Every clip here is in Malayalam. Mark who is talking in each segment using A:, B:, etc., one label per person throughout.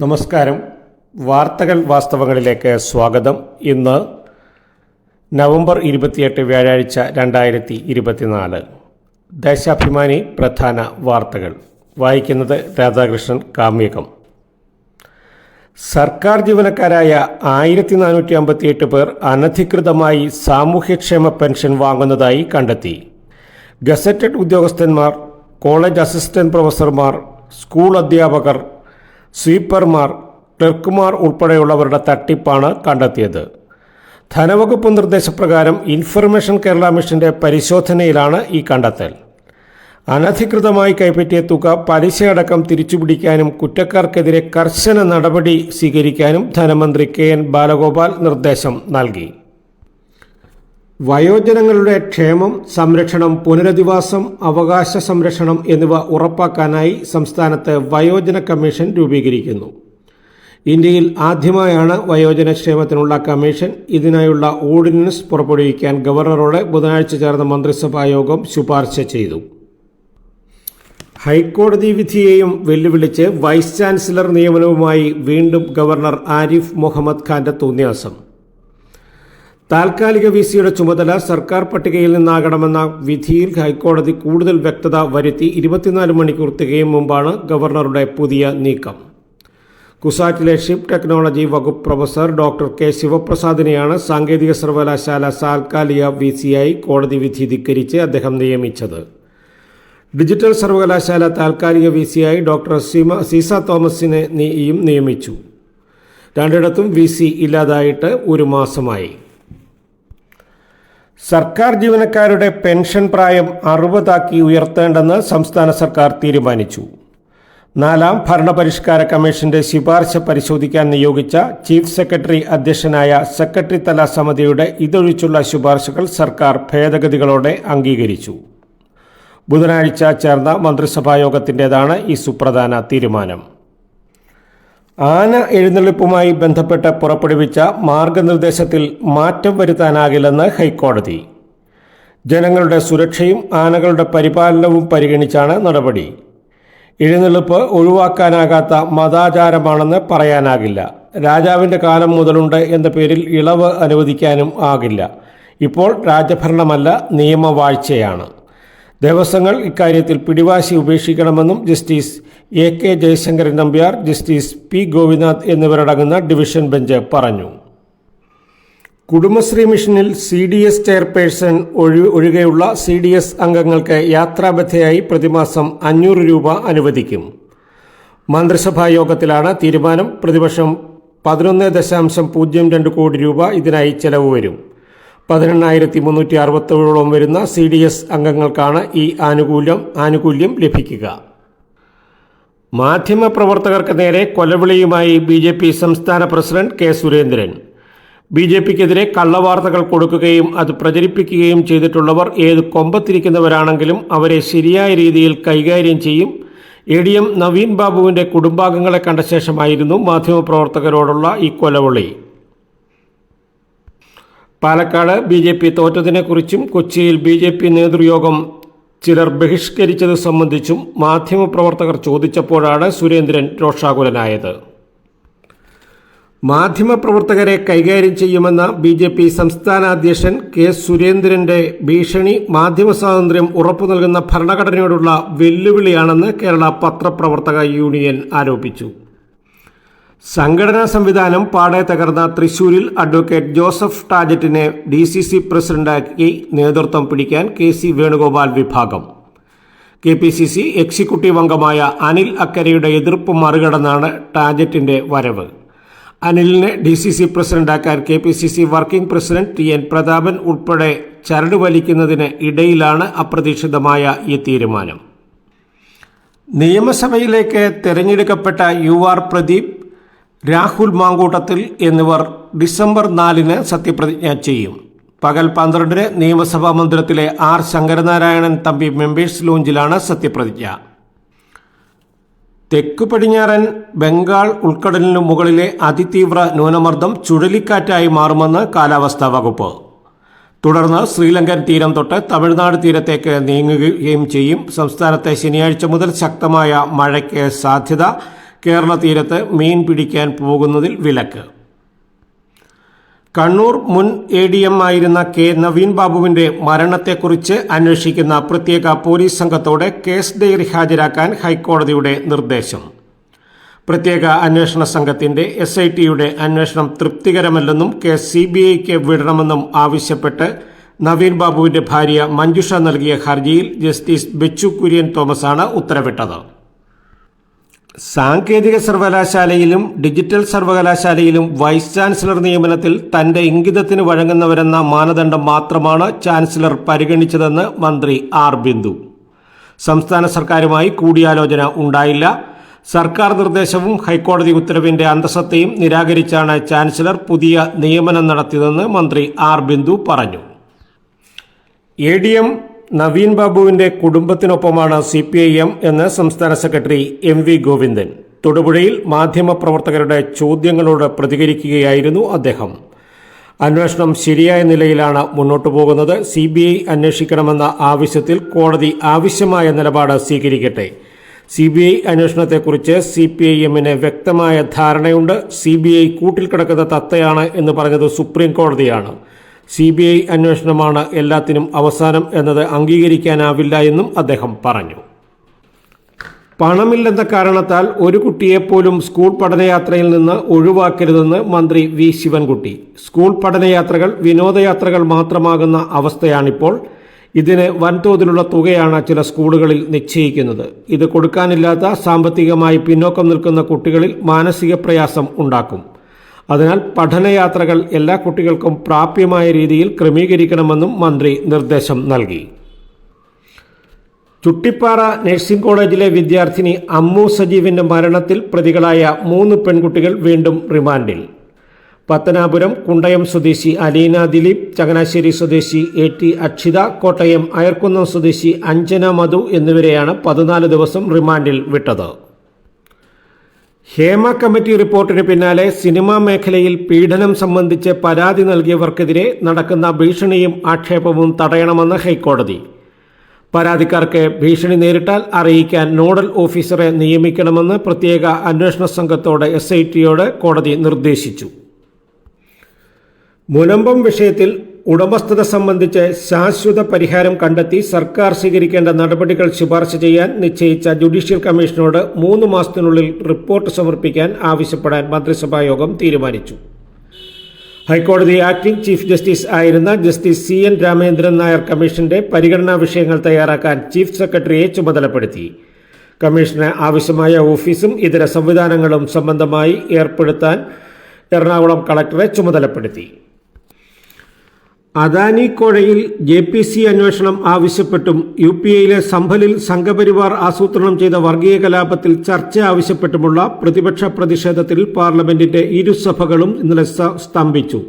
A: നമസ്കാരം. വാർത്തകൾ വാസ്തവങ്ങളിലേക്ക് സ്വാഗതം. ഇന്ന് നവംബർ ഇരുപത്തിയെട്ട് വ്യാഴാഴ്ച രണ്ടായിരത്തി ഇരുപത്തിനാല്. ദേശാഭിമാനി പ്രധാന വാർത്തകൾ. വായിക്കുന്നത് രാധാകൃഷ്ണൻ കാമ്യകം. സർക്കാർ ജീവനക്കാരായ ആയിരത്തി നാനൂറ്റി അമ്പത്തിയെട്ട് പേർ അനധികൃതമായി സാമൂഹ്യക്ഷേമ പെൻഷൻ വാങ്ങുന്നതായി കണ്ടെത്തി. ഗസറ്റഡ് ഉദ്യോഗസ്ഥന്മാർ കോളേജ് അസിസ്റ്റന്റ് പ്രൊഫസർമാർ സ്കൂൾ അധ്യാപകർ സ്വീപ്പർമാർ ക്ലർക്കുമാർ ഉൾപ്പെടെയുള്ളവരുടെ തട്ടിപ്പാണ് കണ്ടെത്തിയത്. ധനവകുപ്പ് നിർദ്ദേശപ്രകാരം ഇൻഫർമേഷൻ കേരള മിഷന്റെ പരിശോധനയിലാണ് ഈ കണ്ടെത്തൽ. അനധികൃതമായി കൈപ്പറ്റിയ തുക പലിശയടക്കം തിരിച്ചുപിടിക്കാനും കുറ്റക്കാർക്കെതിരെ കർശന നടപടി സ്വീകരിക്കാനും ധനമന്ത്രി കെ എൻ ബാലഗോപാൽ നിർദ്ദേശം നൽകി. വയോജനങ്ങളുടെ ക്ഷേമം സംരക്ഷണം പുനരധിവാസം അവകാശ സംരക്ഷണം എന്നിവ ഉറപ്പാക്കാനായി സംസ്ഥാനത്ത് വയോജന കമ്മീഷൻ രൂപീകരിക്കുന്നു. ഇന്ത്യയിൽ ആദ്യമായാണ് വയോജന ക്ഷേമത്തിനുള്ള കമ്മീഷൻ. ഇതിനായുള്ള ഓർഡിനൻസ് പുറപ്പെടുവിക്കാൻ ഗവർണറോട് ബുധനാഴ്ച ചേർന്ന മന്ത്രിസഭാ യോഗം ശുപാർശ ചെയ്തു. ഹൈക്കോടതി വിധിയെയും വെല്ലുവിളിച്ച് വൈസ് ചാൻസലർ നിയമനവുമായി വീണ്ടും ഗവർണർ ആരിഫ് മുഹമ്മദ് ഖാന്റെ തോന്നിയാസം. താൽക്കാലിക വിസിയുടെ ചുമതല സർക്കാർ പട്ടികയിൽ നിന്നാകണമെന്ന വിധിയിൽ ഹൈക്കോടതി കൂടുതൽ വ്യക്തത വരുത്തി ഇരുപത്തിനാല് മണിക്കൂർ തികയും മുമ്പാണ് ഗവർണറുടെ പുതിയ നീക്കം. കുസാറ്റിലെ ഷിപ്പ് ടെക്നോളജി വകുപ്പ് പ്രൊഫസർ ഡോക്ടർ കെ ശിവപ്രസാദിനെയാണ് സാങ്കേതിക സർവകലാശാല താൽക്കാലിക വി സിയായി കോടതി വിധി ധിക്കരിച്ച് അദ്ദേഹം നിയമിച്ചത്. ഡിജിറ്റൽ സർവകലാശാല താൽക്കാലിക വി സിയായി ഡോക്ടർ സീമ സീസ തോമസിനെ നീയും നിയമിച്ചു. രണ്ടിടത്തും വി സി ഇല്ലാതായിട്ട് ഒരു മാസമായി. സർക്കാർ ജീവനക്കാരുടെ പെൻഷൻ പ്രായം അറുപതാക്കി ഉയർത്തേണ്ടെന്ന് സംസ്ഥാന സർക്കാർ തീരുമാനിച്ചു. നാലാം ഭരണപരിഷ്കാര കമ്മീഷന്റെ ശുപാർശ പരിശോധിക്കാൻ നിയോഗിച്ച ചീഫ് സെക്രട്ടറി അധ്യക്ഷനായ സെക്രട്ടറി തല സമിതിയുടെ ഇതൊഴിച്ചുള്ള ശുപാർശകൾ സർക്കാർ ഭേദഗതികളോടെ അംഗീകരിച്ചു. ബുധനാഴ്ച ചേർന്ന മന്ത്രിസഭാ യോഗത്തിന്റെതാണ് ഈ സുപ്രധാന തീരുമാനം. ആന എഴുന്നള്ളിപ്പുമായി ബന്ധപ്പെട്ട് പുറപ്പെടുവിച്ച മാർഗനിർദ്ദേശത്തിൽ മാറ്റം വരുത്താനാകില്ലെന്ന് ഹൈക്കോടതി. ജനങ്ങളുടെ സുരക്ഷയും ആനകളുടെ പരിപാലനവും പരിഗണിച്ചാണ് നടപടി. എഴുന്നള്ളിപ്പ് ഒഴിവാക്കാനാകാത്ത മതാചാരമാണെന്ന് പറയാനാകില്ല. രാജാവിന്റെ കാലം മുതലുണ്ട് എന്ന പേരിൽ ഇളവ് അനുവദിക്കാനും ആകില്ല. ഇപ്പോൾ രാജഭരണമല്ല നിയമവാഴ്ചയാണ്. ദേവസ്വങ്ങൾ ഇക്കാര്യത്തിൽ പിടിവാശി ഉപേക്ഷിക്കണമെന്നും justice A K Jayasankaran Nambiar justice P Gopinath എന്നിവരടങ്ങുന്ന ഡിവിഷൻ ബെഞ്ച് പറഞ്ഞു. കുടുംബശ്രീ മിഷനിൽ സി ഡി എസ് ചെയർപേഴ്സൺ ഒഴി ഒഴികെയുള്ള സി ഡി എസ് അംഗങ്ങൾക്ക് യാത്രാബദ്ധയായി പ്രതിമാസം അഞ്ഞൂറ് രൂപ അനുവദിക്കും. മന്ത്രിസഭാ യോഗത്തിലാണ് തീരുമാനം. പ്രതിപക്ഷം പതിനൊന്ന് ദശാംശം പൂജ്യം രണ്ട് കോടി രൂപ ഇതിനായി ചെലവ് വരും. പതിനെണ്ണായിരത്തി മുന്നൂറ്റി അറുപത്തേഴോളം വരുന്ന സി ഡി എസ് അംഗങ്ങൾക്കാണ് ഈ ആനുകൂല്യം ആനുകൂല്യം ലഭിക്കുക. മാധ്യമപ്രവർത്തകർക്ക് നേരെ കൊലവിളിയുമായി ബി ജെ പി സംസ്ഥാന president K Surendran. B J പിക്കെതിരെ കള്ളവാർത്തകൾ കൊടുക്കുകയും അത് പ്രചരിപ്പിക്കുകയും ചെയ്തിട്ടുള്ളവർ ഏത് കൊമ്പത്തിരിക്കുന്നവരാണെങ്കിലും അവരെ ശരിയായ രീതിയിൽ കൈകാര്യം ചെയ്യും. എ ഡി എം നവീൻ ബാബുവിന്റെ കുടുംബാംഗങ്ങളെ കണ്ട ശേഷമായിരുന്നു മാധ്യമപ്രവർത്തകരോടുള്ള ഈ കൊലവിളി. പാലക്കാട് ബി ജെ പി തോറ്റതിനെക്കുറിച്ചും കൊച്ചിയിൽ ബി ജെ പി നേതൃയോഗം ചിലർ ബഹിഷ്കരിച്ചത് സംബന്ധിച്ചും മാധ്യമപ്രവർത്തകർ ചോദിച്ചപ്പോഴാണ് സുരേന്ദ്രൻ രോഷാകുലനായത്. മാധ്യമപ്രവർത്തകരെ കൈകാര്യം ചെയ്യുമെന്ന ബി ജെ പി സംസ്ഥാന അധ്യക്ഷൻ കെ സുരേന്ദ്രന്റെ ഭീഷണി മാധ്യമ സ്വാതന്ത്ര്യം ഉറപ്പു നൽകുന്ന ഭരണഘടനയോടുള്ള വെല്ലുവിളിയാണെന്ന് കേരള പത്രപ്രവർത്തക യൂണിയൻ ആരോപിച്ചു. സംഘടനാ സംവിധാനം പാടെ തകർന്ന തൃശൂരിൽ അഡ്വക്കേറ്റ് ജോസഫ് ടാജറ്റിനെ ഡി സി സി പ്രസിഡന്റാക്കി നേതൃത്വം പിടിക്കാൻ കെ സി വേണുഗോപാൽ വിഭാഗം. K P C C executive അംഗമായ അനിൽ അക്കരയുടെ എതിർപ്പ് മറികടന്നാണ് ടാജറ്റിന്റെ വരവ്. അനിലിനെ D C C പ്രസിഡന്റാക്കാൻ K P C C working president T N Prathapan ഉൾപ്പെടെ ചരട് വലിക്കുന്നതിന് ഇടയിലാണ് അപ്രതീക്ഷിതമായ ഈ തീരുമാനം. നിയമസഭയിലേക്ക് തെരഞ്ഞെടുക്കപ്പെട്ട യു ആർ പ്രദീപ് രാഹുൽ മാങ്കൂട്ടത്തിൽ എന്നിവർ ഡിസംബർ നാലിന് സത്യപ്രതിജ്ഞ ചെയ്യും. പകൽ പന്ത്രണ്ടിന് നിയമസഭാ മന്ദിരത്തിലെ ആർ ശങ്കരനാരായണൻ തമ്പി മെമ്പേഴ്സ് ലോഞ്ചിലാണ് സത്യപ്രതിജ്ഞ. തെക്കു പടിഞ്ഞാറൻ ബംഗാൾ ഉൾക്കടലിനു മുകളിലെ അതിതീവ്ര ന്യൂനമർദ്ദം ചുഴലിക്കാറ്റായി മാറുമെന്ന് കാലാവസ്ഥാ വകുപ്പ്. തുടർന്ന് ശ്രീലങ്കൻ തീരം തൊട്ട് തമിഴ്നാട് തീരത്തേക്ക് നീങ്ങുകയും ചെയ്യും. സംസ്ഥാനത്തെ ശനിയാഴ്ച മുതൽ ശക്തമായ മഴയ്ക്ക് സാധ്യത കേരള തീരത്ത് മീൻ പിടിക്കാൻ പോകുന്നതിൽ വിലക്ക്. കണ്ണൂർ മുൻ എ ഡി എം ആയിരുന്ന കെ നവീൻ ബാബുവിന്റെ മരണത്തെക്കുറിച്ച് അന്വേഷിക്കുന്ന പ്രത്യേക പോലീസ് സംഘത്തോടെ കേസ് ഡയറി ഹാജരാക്കാൻ ഹൈക്കോടതിയുടെ നിർദ്ദേശം. പ്രത്യേക അന്വേഷണ സംഘത്തിന്റെ എസ് ഐ ടിയുടെ അന്വേഷണം തൃപ്തികരമല്ലെന്നും കേസ് സി ബി ഐക്ക് വിടണമെന്നും ആവശ്യപ്പെട്ട് നവീൻ ബാബുവിന്റെ ഭാര്യ മഞ്ജുഷ നൽകിയ ഹർജിയിൽ ജസ്റ്റിസ് ബെച്ചു കുര്യൻ തോമസാണ് ഉത്തരവിട്ടത്. സാങ്കേതിക സർവകലാശാലയിലും ഡിജിറ്റൽ സർവകലാശാലയിലും വൈസ് ചാൻസലർ നിയമനത്തിൽ തന്റെ ഇംഗിതത്തിന് വഴങ്ങുന്നവരെന്ന മാനദണ്ഡം മാത്രമാണ് ചാൻസലർ പരിഗണിച്ചതെന്ന് മന്ത്രി ആർ ബിന്ദു. സംസ്ഥാന സർക്കാരുമായി കൂടിയാലോചന ഉണ്ടായില്ല. സർക്കാർ നിർദ്ദേശവും ഹൈക്കോടതി ഉത്തരവിന്റെ അന്തസത്തയും നിരാകരിച്ചാണ് ചാൻസലർ പുതിയ നിയമനം നടത്തിയതെന്ന് മന്ത്രി ആർ ബിന്ദു പറഞ്ഞു. എ ഡി എം നവീൻ ബാബുവിന്റെ കുടുംബത്തിനൊപ്പമാണ് സി പി ഐ എം എന്ന് സംസ്ഥാന സെക്രട്ടറി എം വി ഗോവിന്ദൻ. തൊടുപുഴയിൽ മാധ്യമപ്രവർത്തകരുടെ ചോദ്യങ്ങളോട് പ്രതികരിക്കുകയായിരുന്നു അദ്ദേഹം. അന്വേഷണം ശരിയായ നിലയിലാണ് മുന്നോട്ടു പോകുന്നത്. സി ബി ഐ അന്വേഷിക്കണമെന്ന ആവശ്യത്തിൽ കോടതി ആവശ്യമായ നിലപാട് സ്വീകരിക്കട്ടെ. സി ബി ഐ അന്വേഷണത്തെക്കുറിച്ച് സി പി ഐ എമ്മിന് വ്യക്തമായ ധാരണയുണ്ട്. സി ബി ഐ കൂട്ടിൽ കിടക്കുന്ന തത്തയാണ് എന്ന് പറഞ്ഞത് സുപ്രീം കോടതിയാണ്. സി ബി ഐ അന്വേഷണമാണ് എല്ലാത്തിനും അവസാനം എന്നത് അംഗീകരിക്കാനാവില്ല എന്നും അദ്ദേഹം പറഞ്ഞു. പണമില്ലെന്ന കാരണത്താൽ ഒരു കുട്ടിയെപ്പോലും സ്കൂൾ പഠനയാത്രയിൽ നിന്ന് ഒഴിവാക്കരുതെന്ന് മന്ത്രി വി ശിവൻകുട്ടി. സ്കൂൾ പഠനയാത്രകൾ വിനോദയാത്രകൾ മാത്രമാകുന്ന അവസ്ഥയാണിപ്പോൾ. ഇതിന് വൻതോതിലുള്ള തുകയാണ് ചില സ്കൂളുകളിൽ നിശ്ചയിക്കുന്നത്. ഇത് കൊടുക്കാനില്ലാത്ത സാമ്പത്തികമായി പിന്നോക്കം നിൽക്കുന്ന കുട്ടികളിൽ മാനസിക പ്രയാസം ഉണ്ടാക്കും. അതിനാൽ പഠനയാത്രകൾ എല്ലാ കുട്ടികൾക്കും പ്രാപ്യമായ രീതിയിൽ ക്രമീകരിക്കണമെന്നും മന്ത്രി നിർദ്ദേശം നൽകി. ചുട്ടിപ്പാറ നഴ്സിംഗ് കോളേജിലെ വിദ്യാർത്ഥിനി അമ്മു സജീവിന്റെ മരണത്തിൽ പ്രതികളായ മൂന്ന് പെൺകുട്ടികൾ വീണ്ടും റിമാൻഡിൽ. പത്തനാപുരം കുണ്ടയം സ്വദേശി അലീന ദിലീപ് ചങ്ങനാശ്ശേരി സ്വദേശി എ ടി അക്ഷിത കോട്ടയം അയർക്കുന്നം സ്വദേശി അഞ്ജന മധു എന്നിവരെയാണ് പതിനാല് ദിവസം റിമാൻഡിൽ വിട്ടത്. ഹേമ കമ്മിറ്റി റിപ്പോർട്ടിന് പിന്നാലെ സിനിമാ മേഖലയിൽ പീഡനം സംബന്ധിച്ച് പരാതി നൽകിയവർക്കെതിരെ നടക്കുന്ന ഭീഷണിയും ആക്ഷേപവും തടയണമെന്ന് ഹൈക്കോടതി. പരാതിക്കാർക്ക് ഭീഷണി നേരിട്ടാൽ അറിയിക്കാൻ നോഡൽ ഓഫീസറെ നിയമിക്കണമെന്ന് പ്രത്യേക അന്വേഷണ സംഘത്തോട് എസ് കോടതി നിർദ്ദേശിച്ചു. മുനമ്പം വിഷയത്തിൽ ഉടമസ്ഥത സംബന്ധിച്ച് ശാശ്വത പരിഹാരം കണ്ടെത്തി സർക്കാർ സ്വീകരിക്കേണ്ട നടപടികൾ ശുപാർശ ചെയ്യാൻ നിശ്ചയിച്ച ജുഡീഷ്യൽ കമ്മീഷനോട് മൂന്ന് മാസത്തിനുള്ളിൽ റിപ്പോർട്ട് സമർപ്പിക്കാൻ ആവശ്യപ്പെടാൻ മന്ത്രിസഭാ യോഗം തീരുമാനിച്ചു. ഹൈക്കോടതി ആക്ടിംഗ് ചീഫ് ജസ്റ്റിസ് ആയിരുന്ന justice C N Ramendran Nair കമ്മീഷന്റെ പരിഗണനാ വിഷയങ്ങൾ തയ്യാറാക്കാൻ ചീഫ് സെക്രട്ടറിയെ ചുമതലപ്പെടുത്തി. കമ്മീഷന് ആവശ്യമായ ഓഫീസും ഇതര സംവിധാനങ്ങളും സംബന്ധമായി ഏർപ്പെടുത്താൻ എറണാകുളം കളക്ടറെ ചുമതലപ്പെടുത്തി. അദാനി കോഴയിൽ ജെ പി സി അന്വേഷണം ആവശ്യപ്പെട്ടും യു പി ഐയിലെ സംഭലിൽ സംഘപരിവാർ ആസൂത്രണം ചെയ്ത വർഗീയ കലാപത്തിൽ ചർച്ച ആവശ്യപ്പെട്ടുമുള്ള പ്രതിപക്ഷ പ്രതിഷേധത്തിൽ പാർലമെന്റിന്റെ ഇരുസഭകളും ഇന്നലെ സ്തംഭിച്ചു.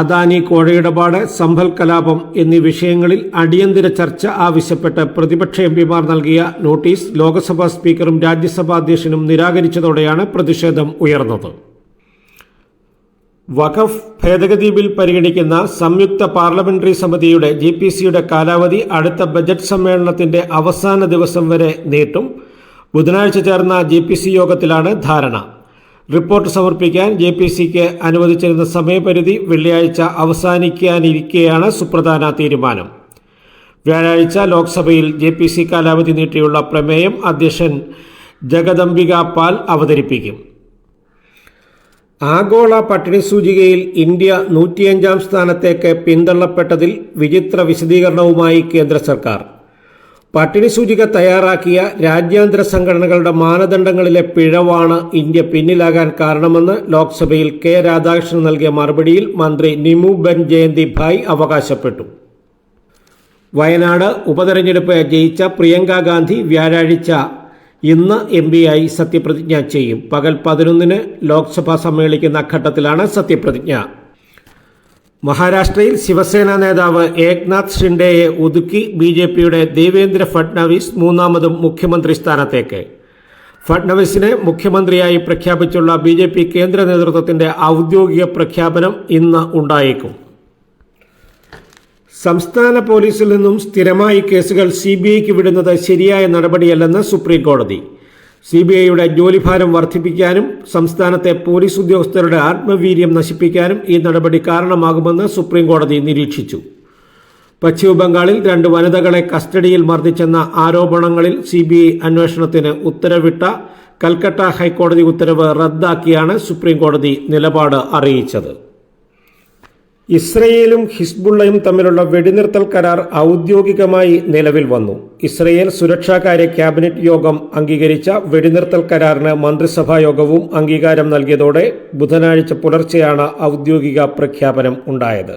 A: അദാനി കോഴയിടപാട് സംഭൽ കലാപം എന്നീ വിഷയങ്ങളിൽ അടിയന്തര ചർച്ച ആവശ്യപ്പെട്ട് പ്രതിപക്ഷ എംപിമാർ നൽകിയ നോട്ടീസ് ലോക്സഭാ സ്പീക്കറും രാജ്യസഭാ അധ്യക്ഷനും നിരാകരിച്ചതോടെയാണ് പ്രതിഷേധം ഉയർന്നത്. വഖഫ് ഭേദഗതി ബിൽ പരിഗണിക്കുന്ന സംയുക്ത പാർലമെന്ററി സമിതിയുടെ ജി പി സിയുടെ കാലാവധി അടുത്ത ബജറ്റ് സമ്മേളനത്തിന്റെ അവസാന ദിവസം വരെ നീട്ടും. ബുധനാഴ്ച ചേർന്ന ജി പി സി യോഗത്തിലാണ് ധാരണ. റിപ്പോർട്ട് സമർപ്പിക്കാൻ ജെ പി സിക്ക് അനുവദിച്ചിരുന്ന സമയപരിധി വെള്ളിയാഴ്ച അവസാനിക്കാനിരിക്കെയാണ് സുപ്രധാന തീരുമാനം. വ്യാഴാഴ്ച ലോക്സഭയിൽ ജെ പി സി കാലാവധി നീട്ടിയുള്ള പ്രമേയം അധ്യക്ഷൻ ജഗദംബിക പാൽ അവതരിപ്പിക്കും. ആഗോള പട്ടിണി സൂചികയിൽ ഇന്ത്യ നൂറ്റിയഞ്ചാം സ്ഥാനത്തേക്ക് പിന്തള്ളപ്പെട്ടതിൽ വിചിത്ര വിശദീകരണവുമായി കേന്ദ്ര സർക്കാർ. പട്ടിണി സൂചിക തയ്യാറാക്കിയ രാജ്യാന്തര സംഘടനകളുടെ മാനദണ്ഡങ്ങളിലെ പിഴവാണ് ഇന്ത്യ പിന്നിലാകാൻ കാരണമെന്ന് ലോക്സഭയിൽ കെ രാധാകൃഷ്ണൻ നൽകിയ മറുപടിയിൽ മന്ത്രി നിമു ബെൻ ജയന്തി ഭായ് അവകാശപ്പെട്ടു. വയനാട് ഉപതെരഞ്ഞെടുപ്പ് ജയിച്ച പ്രിയങ്ക ഗാന്ധി വ്യാഴാഴ്ച ഇന്ന് എം ആയി സത്യപ്രതിജ്ഞ ചെയ്യും. പകൽ പതിനൊന്നിന് ലോക്സഭ സമ്മേളിക്കുന്ന ഘട്ടത്തിലാണ് സത്യപ്രതിജ്ഞ. മഹാരാഷ്ട്രയിൽ ശിവസേന നേതാവ് ഏക്നാഥ് ഷിൻഡെയെ ഒതുക്കി ബി ജെ പിയുടെ ദേവേന്ദ്ര ഫഡ്നാവിസ് മൂന്നാമതും മുഖ്യമന്ത്രി സ്ഥാനത്തേക്ക്. ഫഡ്നവിസിനെ മുഖ്യമന്ത്രിയായി പ്രഖ്യാപിച്ചുള്ള ബി കേന്ദ്ര നേതൃത്വത്തിന്റെ ഔദ്യോഗിക പ്രഖ്യാപനം ഇന്ന് ഉണ്ടായേക്കും. സംസ്ഥാന പോലീസിൽ നിന്നും സ്ഥിരമായി കേസുകൾ സി ബി ഐക്ക് വിടുന്നത് ശരിയായ നടപടിയല്ലെന്ന് സുപ്രീം കോടതി സി ബി ഐയുടെ ജോലിഭാരം വർദ്ധിപ്പിക്കാനും സംസ്ഥാനത്തെ പോലീസ് ഉദ്യോഗസ്ഥരുടെ ആത്മവീര്യം നശിപ്പിക്കാനും ഈ നടപടി കാരണമാകുമെന്ന് സുപ്രീം കോടതി നിരീക്ഷിച്ചു. പശ്ചിമബംഗാളിൽ രണ്ട് വനിതകളെ കസ്റ്റഡിയിൽ മർദ്ദിച്ചെന്ന ആരോപണങ്ങളിൽ സി ബി ഐ അന്വേഷണത്തിന് ഉത്തരവിട്ട കൽക്കട്ട ഹൈക്കോടതി ഉത്തരവ് റദ്ദാക്കിയാണ് സുപ്രീം കോടതി നിലപാട് അറിയിച്ചത്. ഇസ്രയേലും ഹിസ്ബുള്ളയും തമ്മിലുള്ള വെടിനിർത്തൽ കരാർ ഔദ്യോഗികമായി നിലവിൽ വന്നു. ഇസ്രയേൽ സുരക്ഷാകാര്യ ക്യാബിനറ്റ് യോഗം അംഗീകരിച്ച വെടിനിർത്തൽ കരാറിന് മന്ത്രിസഭാ യോഗവും അംഗീകാരം നൽകിയതോടെ ബുധനാഴ്ച പുലർച്ചെയാണ് ഔദ്യോഗിക പ്രഖ്യാപനം ഉണ്ടായത്.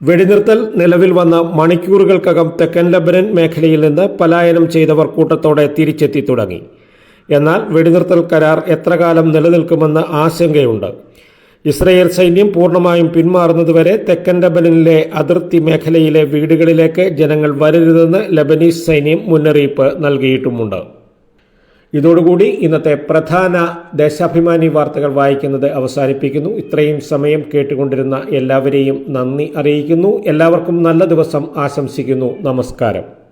A: വെടിനിർത്തൽ നിലവിൽ വന്ന മണിക്കൂറുകൾക്കകം തെക്കൻ ലബനൻ മേഖലയിൽ നിന്ന് പലായനം ചെയ്തവർ കൂട്ടത്തോടെ തിരിച്ചെത്തി തുടങ്ങി. എന്നാൽ വെടിനിർത്തൽ കരാർ എത്രകാലം നിലനിൽക്കുമെന്ന് ആശങ്കയുണ്ട്. ഇസ്രയേൽ സൈന്യം പൂർണമായും പിന്മാറുന്നതുവരെ തെക്കൻ ലബനനിലെ അതിർത്തി മേഖലയിലെ വീടുകളിലേക്ക് ജനങ്ങൾ വരരുതെന്ന് ലബനീസ് സൈന്യം മുന്നറിയിപ്പ് നൽകിയിട്ടുമുണ്ട്. ഇതോടുകൂടി ഇന്നത്തെ പ്രധാന ദേശാഭിമാനി വാർത്തകൾ വായിക്കുന്നത് അവസാനിപ്പിക്കുന്നു. ഇത്രയും സമയം കേട്ടുകൊണ്ടിരുന്ന എല്ലാവരെയും നന്ദി അറിയിക്കുന്നു. എല്ലാവർക്കും നല്ല ദിവസം ആശംസിക്കുന്നു. നമസ്കാരം.